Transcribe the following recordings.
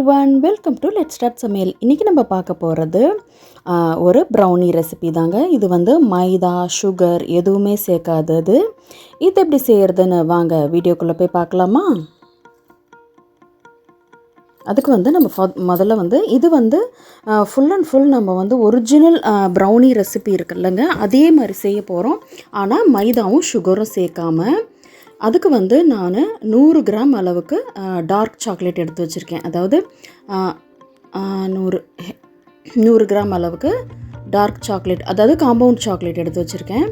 Hello everyone welcome to let start சமையல். இன்றைக்கி நம்ம பார்க்க போகிறது ஒரு ப்ரௌனி ரெசிபி தாங்க. இது வந்து மைதா சுகர் எதுவுமே சேர்க்காதது இது எப்படி செய்கிறதுன்னு வாங்க வீடியோக்குள்ளே போய் பார்க்கலாமா? அதுக்கு வந்து நம்ம ஃப- முதல்ல வந்து இது வந்து ஃபுல் அண்ட் ஃபுல் நம்ம வந்து ஒரிஜினல் ப்ரௌனி ரெசிபி இருக்குல்லங்க. அதே மாதிரி செய்ய போகிறோம் ஆனால் மைதாவும் சுகரும் சேர்க்காமல் அதுக்கு வந்து நான் நூறு கிராம் அளவுக்கு டார்க் சாக்லேட் எடுத்து வச்சுருக்கேன். அதாவது நூறு நூறு கிராம் அளவுக்கு டார்க் சாக்லேட் அதாவது காம்பவுண்ட் சாக்லேட் எடுத்து வச்சுருக்கேன்.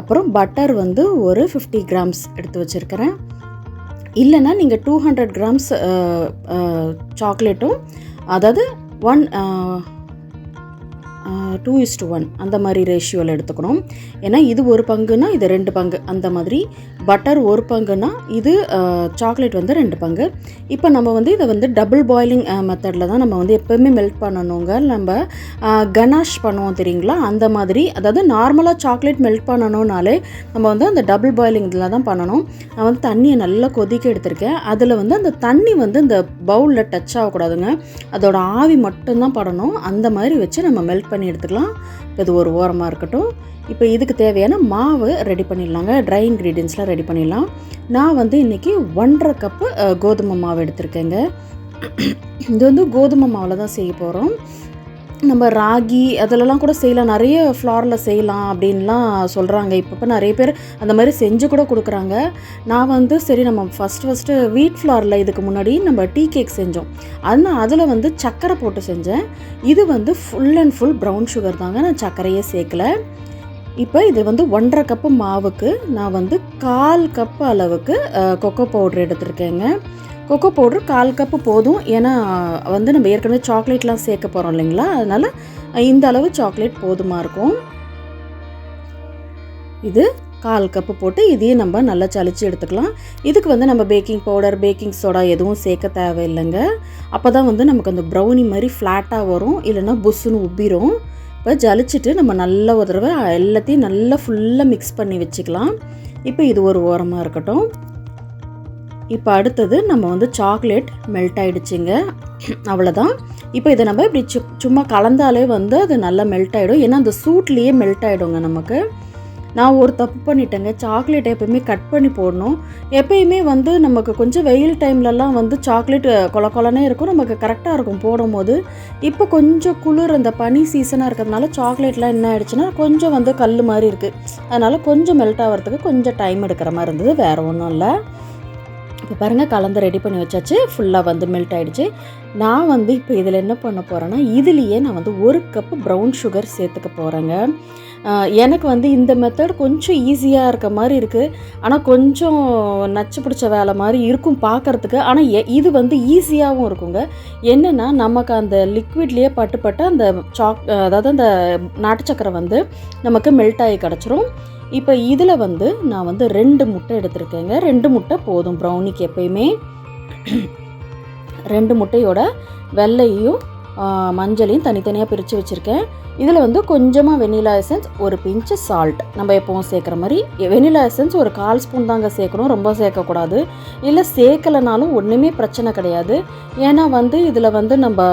அப்புறம் பட்டர் வந்து ஒரு ஃபிஃப்டி கிராம்ஸ் எடுத்து வச்சுருக்கிறேன். இல்லைன்னா நீங்கள் டூ ஹண்ட்ரட் கிராம்ஸ் சாக்லேட்டும் அதாவது one two is to one அந்த மாதிரி ரேஷியோவில் எடுத்துக்கணும். ஏன்னா இது ஒரு பங்குனா இது ரெண்டு பங்கு. அந்த மாதிரி பட்டர் ஒரு பங்குனா இது சாக்லேட் வந்து ரெண்டு பங்கு. இப்போ நம்ம வந்து இதை வந்து டபுள் பாயிலிங் மெத்தடில் தான் நம்ம வந்து எப்போவுமே மெல்ட் பண்ணணுங்க. நம்ம கனாஷ் பண்ணுவோம் தெரியுங்களா? அந்த மாதிரி. அதாவது நார்மலாக சாக்லேட் மெல்ட் பண்ணணும்னாலே நம்ம வந்து அந்த டபுள் பாயிலிங் இதில் தான் பண்ணணும். நான் வந்து தண்ணியை நல்லா கொதிக்க எடுத்திருக்கேன். அதில் வந்து அந்த தண்ணி வந்து இந்த பவுலில் டச் ஆகக்கூடாதுங்க. அதோட ஆவி மட்டும்தான் படணும். அந்த மாதிரி வச்சு நம்ம மெல்ட் பண்ணி எடுத்துக்கலாம். இப்போ இது ஒரு ஓரமாக இருக்கட்டும். இப்போ இதுக்கு தேவையான மாவு ரெடி பண்ணிடலாங்க. ட்ரை இன்க்ரீடியன்ஸ்லாம் ரெடி பண்ணிடலாம். நான் வந்து இன்றைக்கி ஒன்றரை கப்பு கோதுமை மாவு எடுத்திருக்கேங்க. இது வந்து கோதுமை மாவில் தான் செய்ய போகிறோம் நம்ம ராகி அதிலலாம் கூட செய்யலாம். நிறைய ஃப்ளாரில் செய்யலாம் அப்படின்லாம் சொல்கிறாங்க இப்போ இப்போ நிறைய பேர் அந்த மாதிரி செஞ்சு கூட கொடுக்குறாங்க. நான் வந்து சரி நம்ம ஃபஸ்ட்டு ஃபஸ்ட்டு வீட் ஃப்ளாரில் இதுக்கு முன்னாடி நம்ம டீ கேக் செஞ்சோம். ஆனால் அதில் வந்து சர்க்கரை போட்டு செஞ்சேன். இது வந்து full and full brown sugar தாங்க. நான் சர்க்கரையே சேர்க்கல. இப்போ இது வந்து ஒன்றரை கப்பு மாவுக்கு நான் வந்து கால் கப்பு அளவுக்கு கொக்கோ பவுடர் எடுத்திருக்கேங்க. கொக்கோ பவுடர் கால் கப்பு போதும். ஏன்னா வந்து நம்ம ஏற்கனவே சாக்லேட்லாம் சேர்க்க போகிறோம் இல்லைங்களா? அதனால் இந்த அளவு சாக்லேட் போதுமாக இருக்கும். இது கால் கப்பு போட்டு இதையும் நம்ம நல்லா சளிச்சு எடுத்துக்கலாம். இதுக்கு வந்து நம்ம பேக்கிங் பவுடர் பேக்கிங் சோடா எதுவும் சேர்க்க தேவையில்லைங்க. அப்போ தான் வந்து நமக்கு அந்த ப்ரௌனி மாதிரி ஃப்ளாட்டாக வரும். இல்லைன்னா புஷ்ஷுன்னு உப்பிரும். இப்போ ஜலிச்சுட்டு நம்ம நல்ல ஒரு தடவை எல்லாத்தையும் நல்லா ஃபுல்லாக மிக்ஸ் பண்ணி வச்சுக்கலாம். இப்போ இது ஒரு ஓரமாக இருக்கட்டும். இப்போ அடுத்தது நம்ம வந்து சாக்லேட் மெல்ட் ஆகிடுச்சிங்க அவ்வளோதான் இப்போ இதை நம்ம இப்படி சு சும்மா கலந்தாலே வந்து அது நல்லா மெல்ட் ஆகிடும் ஏன்னா அந்த சூட்லேயே மெல்ட் ஆகிடுங்க நமக்கு. நான் ஒரு தப்பு பண்ணிட்டேங்க. சாக்லேட் எப்பயுமே கட் பண்ணி போடணும். எப்பயுமே வந்து நமக்கு கொஞ்சம் வெயில் டைம்லலாம் வந்து சாக்லேட் கொல கொலனே இருக்கும். நமக்கு கரெக்டாக இருக்கும் போடும்போது. இப்போ கொஞ்சம் குளிர் அந்த பனி சீசனாக இருக்கிறதுனால சாக்லேட்லாம் என்ன ஆயிடுச்சுன்னா கொஞ்சம் வந்து கல் மாதிரி இருக்குது அதனால் கொஞ்சம் மெல்ட் ஆகிறதுக்கு கொஞ்சம் டைம் எடுக்கிற மாதிரி இருந்தது. வேறு ஒன்றும் இல்லை. இப்போ பாருங்கள் கலந்து ரெடி பண்ணி வச்சாச்சு. ஃபுல்லாக வந்து மெல்ட் ஆகிடுச்சு நான் வந்து இப்போ இதில் என்ன பண்ண போகிறேன்னா இதுலேயே நான் வந்து ஒரு கப்பு ப்ரௌன் சுகர் சேர்த்துக்க போகிறேங்க எனக்கு வந்து இந்த மெத்தட் கொஞ்சம் ஈஸியாக இருக்க மாதிரி இருக்குது ஆனால் கொஞ்சம் நச்சு பிடிச்ச வேலை மாதிரி இருக்கும் பார்க்கறதுக்கு ஆனால் எ- இது வந்து ஈஸியாகவும் இருக்குங்க. என்னென்னா நமக்கு அந்த லிக்விட்லேயே பட்டு பட்டு அந்த சாக் அதாவது அந்த நாட்டு சக்கரை வந்து நமக்கு மெல்ட் ஆகி கிடச்சிரும். இப்போ இதில் வந்து நான் வந்து ரெண்டு முட்டை எடுத்திருக்கேங்க. ரெண்டு முட்டை போதும் ப்ரௌனிக்கு எப்பயுமே. ரெண்டு முட்டையோட வெள்ளையும் மஞ்சளையும் தனித்தனியாக பிரித்து வச்சுருக்கேன். இதில் வந்து கொஞ்சமாக வெனிலா எசன்ஸ் ஒரு பிஞ்சு சால்ட் நம்ம எப்போவும் சேர்க்குற மாதிரி வெனிலா எசன்ஸ் ஒரு கால் ஸ்பூன் தாங்க சேர்க்கணும் ரொம்ப சேர்க்கக்கூடாது. இல்லை சேர்க்கலைனாலும் ஒன்றுமே பிரச்சனை கிடையாது. ஏன்னா வந்து இதில் வந்து நம்ம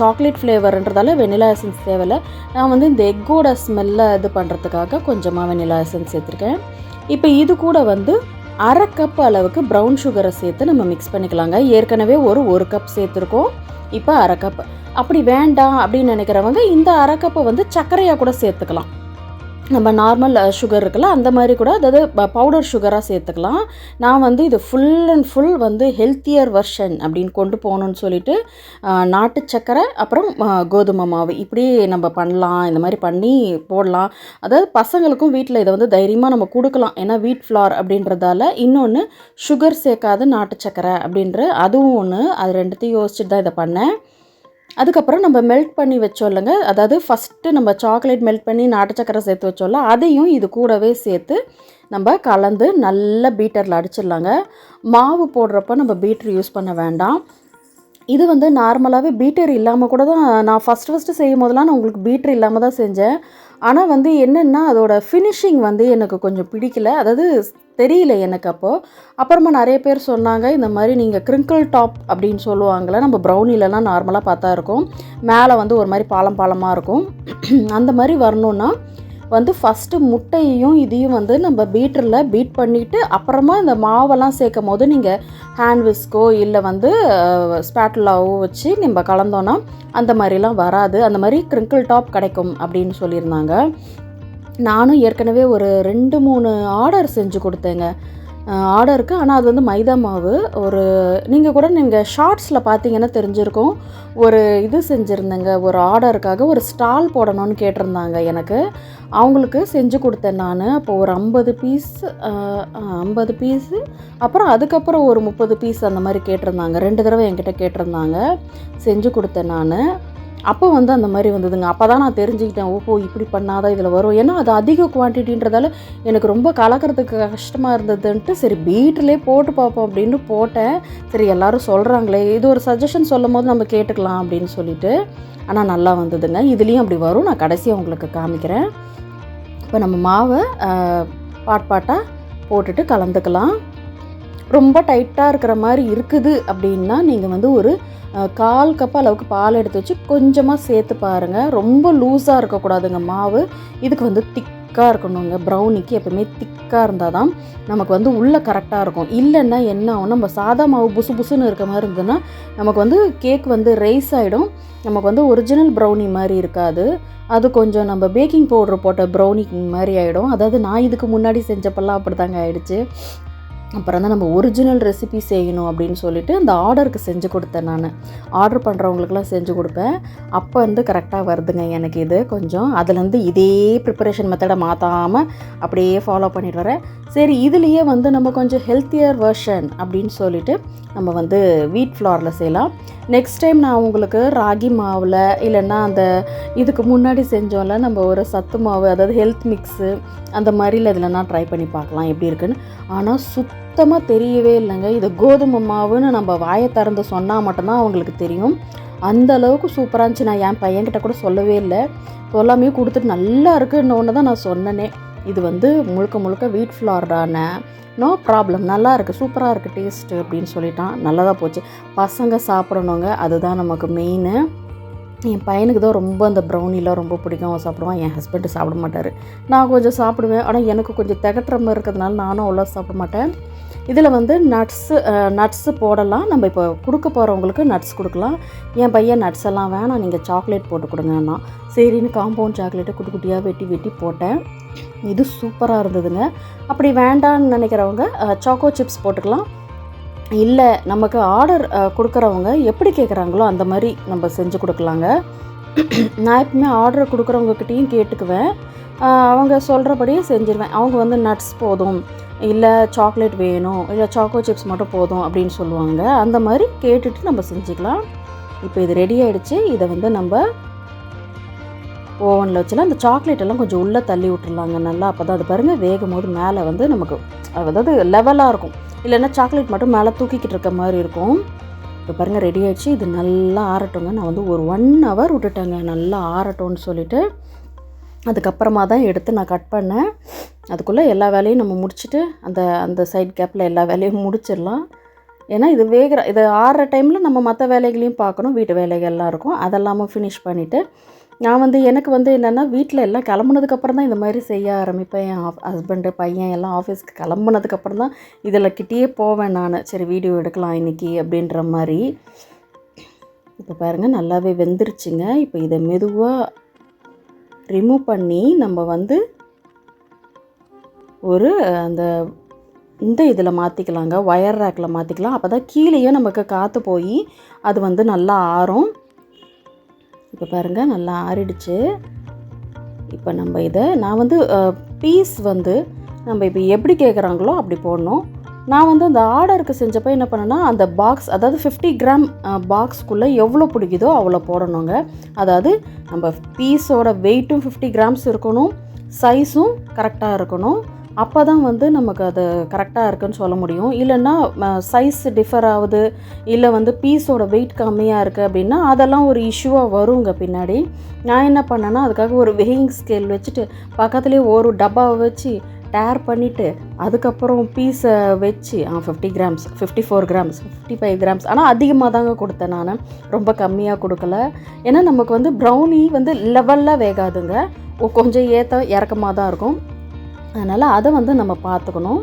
சாக்லேட் ஃப்ளேவர்ன்றதால வெனிலா எசன்ஸ் தேவையில்ல. நான் வந்து இந்த எக்கோட ஸ்மெல்லை இது பண்ணுறதுக்காக கொஞ்சமாக வெனிலா எசன்ஸ் சேர்த்துருக்கேன். இப்போ இது கூட வந்து அரை கப் அளவுக்கு ப்ரௌன் சுகரை சேர்த்து நம்ம மிக்ஸ் பண்ணிக்கலாங்க. ஏற்கனவே ஒரு ஒரு கப் சேர்த்துருக்கோம். இப்போ அரை கப் அப்படி வேண்டாம் அப்படின்னு நினைக்கிறவங்க இந்த அரைக்கப்பை வந்து சர்க்கரையாக கூட சேர்த்துக்கலாம். நம்ம நார்மல் சுகர் இருக்குல்ல அந்த மாதிரி கூட அதாவது பவுடர் சுகராக சேர்த்துக்கலாம். நான் வந்து இது ஃபுல் அண்ட் ஃபுல் வந்து ஹெல்த்தியர் வெர்ஷன் அப்படின்னு கொண்டு போகணுன்னு சொல்லிட்டு நாட்டு சர்க்கரை அப்புறம் கோதுமை மாவு. இப்படி நம்ம பண்ணலாம் இந்த மாதிரி பண்ணி போடலாம். அதாவது பசங்களுக்கும் வீட்டில் இதை வந்து தைரியமாக நம்ம கொடுக்கலாம். ஏன்னா வீட் ஃப்ளார் அப்படின்றதால இன்னொன்று சுகர் சேர்க்காத நாட்டு சர்க்கரை அப்படின்ற அதுவும் ஒன்று அது ரெண்டுத்தையும் யோசிச்சுட்டு தான் இதை பண்ணேன். அதுக்கப்புறம் நம்ம மெல்ட் பண்ணி வச்சோம் இல்லைங்க. அதாவது ஃபஸ்ட்டு நம்ம சாக்லேட் மெல்ட் பண்ணி நாட்டு சக்கரை சேர்த்து வச்சோம்ல அதையும் இது கூடவே சேர்த்து நம்ம கலந்து நல்ல பீட்டரில் அடிச்சிடலாங்க. மாவு போடுறப்ப நம்ம பீட்டர் யூஸ் பண்ண வேண்டாம். இது வந்து நார்மலாகவே பீட்டர் இல்லாமல் கூட தான் நான் ஃபஸ்ட்டு ஃபஸ்ட்டு செய்யும் போதெல்லாம் நான் உங்களுக்கு பீட்டர் இல்லாமல் தான் செஞ்சேன். ஆனால் வந்து என்னென்னா அதோட ஃபினிஷிங் வந்து எனக்கு கொஞ்சம் பிடிக்கல. அதாவது தெரியல எனக்கு அப்போது அப்புறமா நிறைய பேர் சொன்னாங்க இந்த மாதிரி நீங்கள் கிரிங்கிள் டாப் அப்படின்னு சொல்லுவாங்களே நம்ம ப்ரௌனிலலாம் நார்மலாக பார்த்தா இருக்கும். மேலே வந்து ஒரு மாதிரி பாலம் பாலமாக இருக்கும். அந்த மாதிரி வரணுன்னா வந்து ஃபஸ்ட்டு முட்டையையும் இதையும் வந்து நம்ம பீட்டரில் பீட் பண்ணிவிட்டு அப்புறமா இந்த மாவெல்லாம் சேர்க்கும் போது நீங்கள் ஹேண்ட் விஸ்கோ இல்லை வந்து ஸ்பேட்டலாவோ வச்சு நம்ம கலந்தோன்னா அந்த மாதிரிலாம் வராது. அந்த மாதிரி கிரிங்கிள் டாப் கிடைக்கும் அப்படின்னு சொல்லியிருந்தாங்க. நானும் ஏற்கனவே ஒரு ரெண்டு மூணு ஆர்டர் செஞ்சு கொடுத்தேங்க. ஆர்டருக்கு ஆனால் அது வந்து மைதா மாவு. ஒரு நீங்கள் கூட நீங்கள் ஷார்ட்ஸில் பார்த்தீங்கன்னா தெரிஞ்சிருக்கும். ஒரு இது செஞ்சுருந்தேங்க. ஒரு ஆர்டருக்காக ஒரு ஸ்டால் போடணும்னு கேட்டிருந்தாங்க எனக்கு. அவங்களுக்கு செஞ்சு கொடுத்தேன் நான். அப்போ ஒரு ஐம்பது பீஸ் ஐம்பது பீஸு அப்புறம் அதுக்கப்புறம் ஒரு முப்பது பீஸ் அந்த மாதிரி கேட்டிருந்தாங்க. ரெண்டு தடவை என்கிட்ட கேட்டிருந்தாங்க. செஞ்சு கொடுத்தேன் நான். அப்போ வந்து அந்த மாதிரி வந்ததுங்க. அப்போ தான் நான் தெரிஞ்சுக்கிட்டேன் ஓஹோ இப்படி பண்ணாதான் இதில் வரும்? ஏன்னா அது அதிக குவான்டிட்டின்றதால எனக்கு ரொம்ப கலக்கிறதுக்கு கஷ்டமாக இருந்ததுன்ட்டு சரி பீட்லேயே போட்டு பார்ப்போம் அப்படின்னு போட்டேன். சரி எல்லாரும் சொல்கிறாங்களே இது ஒரு சஜஷன் சொல்லும் போது நம்ம கேட்டுக்கலாம் அப்படின்னு சொல்லிட்டு ஆனால் நல்லா வந்ததுங்க. இதுலேயும் அப்படி வரும். நான் கடைசியாக உங்களுக்கு காமிக்கிறேன். இப்போ நம்ம மாவை பாட் பாட்டாக போட்டுட்டு கலந்துக்கலாம். ரொம்ப டைட்டாக இருக்கிற மாதிரி இருக்குது அப்படின்னா நீங்கள் வந்து ஒரு கால் கப் அளவுக்கு பால் எடுத்து வச்சு கொஞ்சமாக சேர்த்து பாருங்கள் ரொம்ப லூஸாக இருக்கக்கூடாதுங்க மாவு. இதுக்கு வந்து திக்காக இருக்கணுங்க. ப்ரௌனிக்கு எப்பவுமே திக்காக இருந்தால் தான் நமக்கு வந்து உள்ளே கரெக்டாக இருக்கும். இல்லைன்னா என்ன ஆகும்? நம்ம சாதா மாவு புசு புசுன்னு இருக்க மாதிரி இருந்ததுன்னா நமக்கு வந்து கேக் வந்து ரைஸ் ஆகிடும் நமக்கு வந்து ஒரிஜினல் ப்ரௌனி மாதிரி இருக்காது. அது கொஞ்சம் நம்ம பேக்கிங் பவுடர் போட்ட ப்ரௌனி மாதிரி ஆகிடும் அதாவது நான் இதுக்கு முன்னாடி செஞ்சப்பெல்லாம் அப்படி தாங்க ஆகிடுச்சு அப்புறம் தான் நம்ம ஒரிஜினல் ரெசிபி செய்யணும் அப்படின்னு சொல்லிட்டு அந்த ஆர்டருக்கு செஞ்சு கொடுத்தேன் நான். ஆர்டர் பண்ணுறவங்களுக்குலாம் செஞ்சு கொடுப்பேன். அப்போ வந்து கரெக்டாக வருதுங்க எனக்கு இது. கொஞ்சம் அதுலேருந்து இதே ப்ரிப்பரேஷன் மெத்தடை மாற்றாமல் அப்படியே ஃபாலோ பண்ணிட்டு வரேன். சரி இதுலேயே வந்து நம்ம கொஞ்சம் ஹெல்த்தியர் வெர்ஷன் அப்படின்னு சொல்லிட்டு நம்ம வந்து வீட் ஃப்ளாரில் செய்யலாம். நெக்ஸ்ட் டைம் நான் உங்களுக்கு ராகி மாவில் இல்லைன்னா அந்த இதுக்கு முன்னாடி செஞ்சோம்ல நம்ம ஒரு சத்து மாவு அதாவது ஹெல்த் மிக்ஸு அந்த மாதிரில இதில் நான் ட்ரை பண்ணி பார்க்கலாம் எப்படி இருக்குன்னு. ஆனால் சுத்தமாக தெரியவே இல்லைங்க. இது கோதுமை மாவுன்னு நம்ம வாயை திறந்து சொன்னால் மட்டும்தான் அவங்களுக்கு தெரியும். அந்த அளவுக்கு சூப்பராக இருந்துச்சு. நான் என் பையன்கிட்ட கூட சொல்லவே இல்லை. எல்லாமே கொடுத்துட்டு நல்லா இருக்குன்னு தான் நான் சொன்னேனே. இது வந்து முழுக்க முழுக்க வீட் ஃப்ளார்டான நோ ப்ராப்ளம் நல்லா இருக்குது சூப்பராக இருக்குது டேஸ்ட்டு அப்படின்னு சொல்லிட்டான். நல்லதாக போச்சு. பசங்க சாப்பிடணுங்க. அதுதான் நமக்கு மெயின்னு என் பையனுக்கு தான் ரொம்ப அந்த ப்ரௌனிலாம் ரொம்ப பிடிக்கும். அவன் சாப்பிடுவான். என் ஹஸ்பண்டு சாப்பிட மாட்டார். நான் கொஞ்சம் சாப்பிடுவேன். ஆனால் எனக்கு கொஞ்சம் திகட்டுற மாதிரி இருக்கிறதுனால நானும் அவ்வளோ சாப்பிட மாட்டேன். இதில் வந்து நட்ஸு நட்ஸு போடலாம். நம்ம இப்போ கொடுக்க போகிறவங்களுக்கு நட்ஸ் கொடுக்கலாம். என் பையன் நட்ஸ் எல்லாம் வேணாம். நீங்கள் சாக்லேட் போட்டு கொடுங்கன்னா சரின்னு காம்பவுண்ட் சாக்லேட்டை குட்டி குட்டியாக வெட்டி வெட்டி போட்டேன். இது சூப்பராக இருந்ததுங்க. அப்படி வேண்டான்னு நினைக்கிறவங்க சாக்கோ சிப்ஸ் போட்டுக்கலாம். இல்லை நமக்கு ஆர்டர் கொடுக்குறவங்க எப்படி கேட்குறாங்களோ அந்த மாதிரி நம்ம செஞ்சு கொடுக்கலாங்க. நான் எப்பவுமே ஆர்டர் கொடுக்குறவங்கக்கிட்டேயும் கேட்டுக்குவேன். அவங்க சொல்கிறபடியே செஞ்சிருவேன். அவங்க வந்து நட்ஸ் போதும் இல்லை சாக்லேட் வேணும் இல்லை சாக்கோ சிப்ஸ் மட்டும் போதும் அப்படின்னு சொல்லுவாங்க. அந்த மாதிரி கேட்டுட்டு நம்ம செஞ்சுக்கலாம். இப்போ இது ரெடி ஆகிடுச்சு இதை வந்து நம்ம ஓவனில் வச்சுலாம் அந்த சாக்லேட் எல்லாம் கொஞ்சம் உள்ளே தள்ளி விட்டுருலாங்க நல்லா அப்போ தான் அது பாருங்கள் வேகும் போது மேலே வந்து நமக்கு அதாவது லெவலாக இருக்கும். இல்லைன்னா சாக்லேட் மட்டும் மேலே தூக்கிக்கிட்டு இருக்க மாதிரி இருக்கும். இப்போ பாருங்கள் ரெடி ஆகிடுச்சு இது நல்லா ஆறட்டுங்க. நான் வந்து ஒரு ஒன் ஹவர் விட்டுட்டேங்க. நல்லா ஆறட்டும்னு சொல்லிவிட்டு அதுக்கப்புறமா தான் எடுத்து நான் கட் பண்ணேன். அதுக்குள்ளே எல்லா வேலையும் நம்ம முடிச்சுட்டு அந்த அந்த சைட் கேப்பில் எல்லா வேலையும் முடிச்சிடலாம். ஏன்னா இது வேகிற இது ஆறுற டைமில் நம்ம மற்ற வேலைகளையும் பார்க்கணும். வீட்டு வேலைகள்லாம் இருக்கும். அதெல்லாமும் ஃபினிஷ் பண்ணிவிட்டு நான் வந்து எனக்கு வந்து என்னென்னா வீட்டில் எல்லாம் கிளம்புனதுக்கப்புறம் தான் இந்த மாதிரி செய்ய ஆரம்பிப்பேன். என் ஹஸ்பண்டு பையன் எல்லாம் ஆஃபீஸ்க்கு கிளம்புனதுக்கப்புறம் தான் இதில் கிட்டேயே போவேன் நான். சரி வீடியோ எடுக்கலாம் இன்றைக்கி அப்படின்ற மாதிரி. இப்போ பாருங்கள் நல்லாவே வெந்துருச்சுங்க. இப்போ இதை மெதுவாக ரிமூவ் பண்ணி நம்ம வந்து ஒரு அந்த இந்த இதில் மாற்றிக்கலாங்க ஒயர் ரேக்கில் மாற்றிக்கலாம் அப்போ தான் கீழேயே நமக்கு காற்று போய் அது வந்து நல்லா ஆறும். இப்போ பாருங்கள் நல்லா ஆறிடுச்சு. இப்போ நம்ம இதை நான் வந்து பீஸ் வந்து நம்ம இப்போ எப்படி கேட்குறாங்களோ அப்படி போடணும். நான் வந்து அந்த ஆர்டருக்கு செஞ்சப்போ என்ன பண்ணேன்னா அந்த பாக்ஸ் அதாவது ஃபிஃப்டி கிராம் பாக்ஸ்க்குள்ளே எவ்வளோ பிடிக்குதோ அவ்வளோ போடணுங்க. அதாவது நம்ம பீஸோட வெயிட்டும் ஃபிஃப்டி கிராம்ஸ் இருக்கணும் சைஸும் கரெக்டாக இருக்கணும். அப்போ தான் வந்து நமக்கு அது கரெக்டாக இருக்குன்னு சொல்ல முடியும். இல்லைன்னா சைஸ் டிஃபர் ஆகுது. இல்லை வந்து பீஸோட வெயிட் கம்மியாக இருக்குது அப்படின்னா அதெல்லாம் ஒரு இஷ்யூவாக வருங்க பின்னாடி. நான் என்ன பண்ணேன்னா அதுக்காக ஒரு வெயிங் ஸ்கேல் வச்சுட்டு பக்கத்துலேயே ஒரு டப்பாவை வச்சு டேர் பண்ணிவிட்டு அதுக்கப்புறம் பீஸை வச்சு ஆ fifty grams fifty four grams fifty five grams ஆனால் அதிகமாக தாங்க கொடுத்தேன் நான். ரொம்ப கம்மியாக கொடுக்கல. ஏன்னா நமக்கு வந்து ப்ரௌனி வந்து லெவலில் வேகாதுங்க. கொஞ்சம் ஏற்ற இறக்கமாக தான் இருக்கும். அதனால் அதை வந்து நம்ம பார்த்துக்கணும்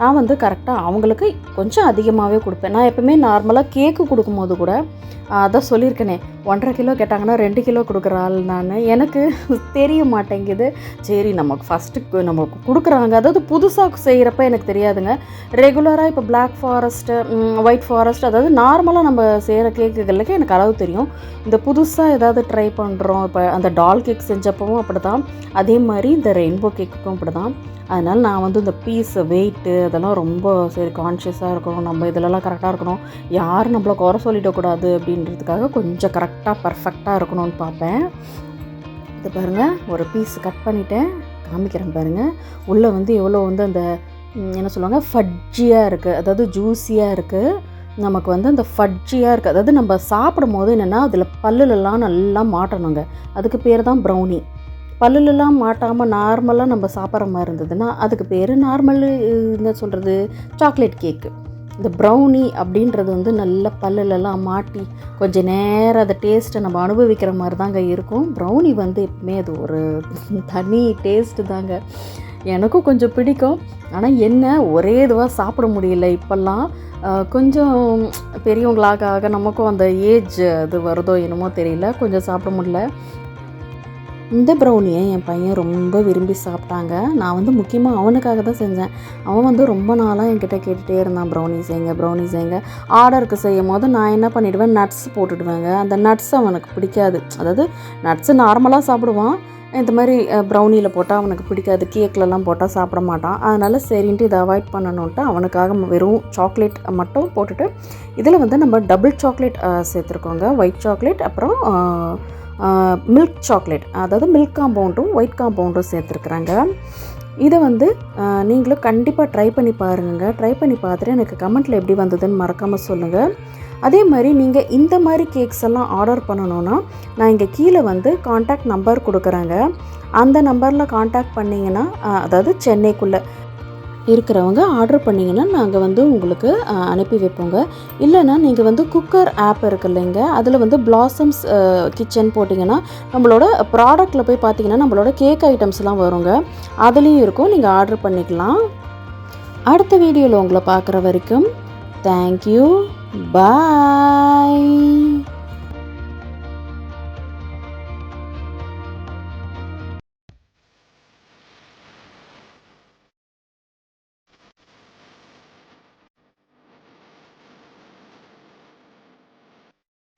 நான் வந்து கரெக்டாக அவங்களுக்கு கொஞ்சம் அதிகமாகவே கொடுப்பேன். நான் எப்போவுமே நார்மலாக கேக்கு கொடுக்கும்போது கூட அதான் சொல்லியிருக்கேனே ஒன்றரை கிலோ கேட்டாங்கன்னா ரெண்டு கிலோ கொடுக்குற ஆள் நான். எனக்கு தெரிய மாட்டேங்குது. சரி நமக்கு ஃபஸ்ட்டு நமக்கு கொடுக்குறாங்க. அதாவது புதுசாக செய்கிறப்ப எனக்கு தெரியாதுங்க. ரெகுலராக இப்போ பிளாக் ஃபாரஸ்ட்டு ஒயிட் ஃபாரஸ்ட் அதாவது நார்மலாக நம்ம செய்கிற கேக்குகளுக்கு எனக்கு அளவு தெரியும். இந்த புதுசாக ஏதாவது ட்ரை பண்ணுறோம் இப்போ அந்த டால் கேக் செஞ்சப்பவும் அப்படி தான் அதே மாதிரி இந்த ரெயின்போ கேக்குக்கும் அப்படி தான் அதனால் நான் வந்து இந்த பீஸ் வெயிட்டு அதெல்லாம் ரொம்ப சரி கான்ஷியஸாக இருக்கணும். நம்ம இதிலலாம் கரெக்டாக இருக்கணும். யாரும் நம்மளை குறை சொல்லிடக்கூடாது அப்படின்றதுக்காக கொஞ்சம் கரெக்டாக பர்ஃபெக்டாக இருக்கணும்னு பார்ப்பேன். இது பாருங்கள் ஒரு பீஸ் கட் பண்ணிட்டேன். காமிக்கிறேன் பாருங்கள் உள்ளே வந்து எவ்வளோ வந்து அந்த என்ன சொல்லுவாங்க? ஃபட்ஜியாக இருக்குது அதாவது ஜூஸியாக இருக்குது நமக்கு வந்து அந்த ஃபட்ஜியாக இருக்குது அதாவது நம்ம சாப்பிடும் போது என்னென்னா அதில் பல்லுலலாம் நல்லா மாட்டணுங்க. அதுக்கு பேர் தான் ப்ரௌனி பல்லுலலாம் மாட்டாமல் நார்மலாக நம்ம சாப்பிட்ற மாதிரி இருந்ததுன்னா அதுக்கு பேர் நார்மல் என்ன சொல்கிறது சாக்லேட் கேக்கு. இந்த ப்ரௌனி அப்படின்றது வந்து நல்ல பல்லுலலாம் மாட்டி கொஞ்சம் நேரம் அதை டேஸ்ட்டை நம்ம அனுபவிக்கிற மாதிரி தாங்க இருக்கும். ப்ரௌனி வந்து எப்பவுமே அது ஒரு தனி டேஸ்ட்டு தாங்க. எனக்கும் கொஞ்சம் பிடிக்கும். ஆனால் என்ன ஒரே இதுவாக சாப்பிட முடியல இப்போல்லாம். கொஞ்சம் பெரியவங்களாக ஆக நமக்கும் அந்த ஏஜ் அது வருதோ என்னமோ தெரியல. கொஞ்சம் சாப்பிட முடியல. இந்த ப்ரௌனியை என் பையன் ரொம்ப விரும்பி சாப்பிட்டாங்க. நான் வந்து முக்கியமாக அவனுக்காக தான் செஞ்சேன். அவன் வந்து ரொம்ப நாளாக என்கிட்ட கேட்டுகிட்டே இருந்தான் ப்ரௌனி செய்யுங்க ப்ரௌனி செய்யுங்க ஆர்டருக்கு செய்யும் போது நான் என்ன பண்ணிவிடுவேன் நட்ஸ் போட்டுடுவேங்க. அந்த நட்ஸ் அவனுக்கு பிடிக்காது. அதாவது நட்ஸு நார்மலாக சாப்பிடுவான். இந்த மாதிரி ப்ரௌனியில் போட்டால் அவனுக்கு பிடிக்காது. கேக்லலாம் போட்டால் சாப்பிட மாட்டான். அதனால் சரின்ட்டு இதை அவாய்ட் பண்ணணுன்ட்டு அவனுக்காக வெறும் சாக்லேட் மட்டும் போட்டுட்டு இதில் வந்து நம்ம டபுள் சாக்லேட் சேர்த்துருக்கோங்க. ஒயிட் சாக்லேட் அப்புறம் மில்க் சாக்லேட் அதாவது மில்க் காம்பவுண்டும் ஒயிட் காம்பவுண்டும் சேர்த்துருக்குறாங்க. இதை வந்து நீங்களும் கண்டிப்பாக ட்ரை பண்ணி பாருங்க ட்ரை பண்ணி பார்த்துட்டு எனக்கு கமெண்ட்டில் எப்படி வந்ததுன்னு மறக்காமல் சொல்லுங்கள் அதே மாதிரி நீங்கள் இந்த மாதிரி கேக்ஸ் எல்லாம் ஆர்டர் பண்ணணுன்னா நான் இங்கே கீழே வந்து காண்டாக்ட் நம்பர் கொடுக்குறேங்க. அந்த நம்பரில் காண்டாக்ட் பண்ணிங்கன்னா அதாவது சென்னைக்குள்ளே இருக்கிறவங்க ஆர்டர் பண்ணிங்கன்னா நாங்கள் வந்து உங்களுக்கு அனுப்பி வைப்போங்க. இல்லைன்னா நீங்கள் வந்து குக்கர் ஆப் இருக்கு இல்லைங்க அதில் வந்து பிளாசம்ஸ் கிச்சன் போட்டிங்கன்னா நம்மளோட ப்ராடக்ட்டில் போய் பார்த்தீங்கன்னா நம்மளோட கேக் ஐட்டம்ஸ்லாம் வருங்க. அதுலேயும் இருக்கும் நீங்கள் ஆர்டர் பண்ணிக்கலாம். அடுத்த வீடியோவில் உங்களை பார்க்குற வரைக்கும் தேங்க்யூ பாய்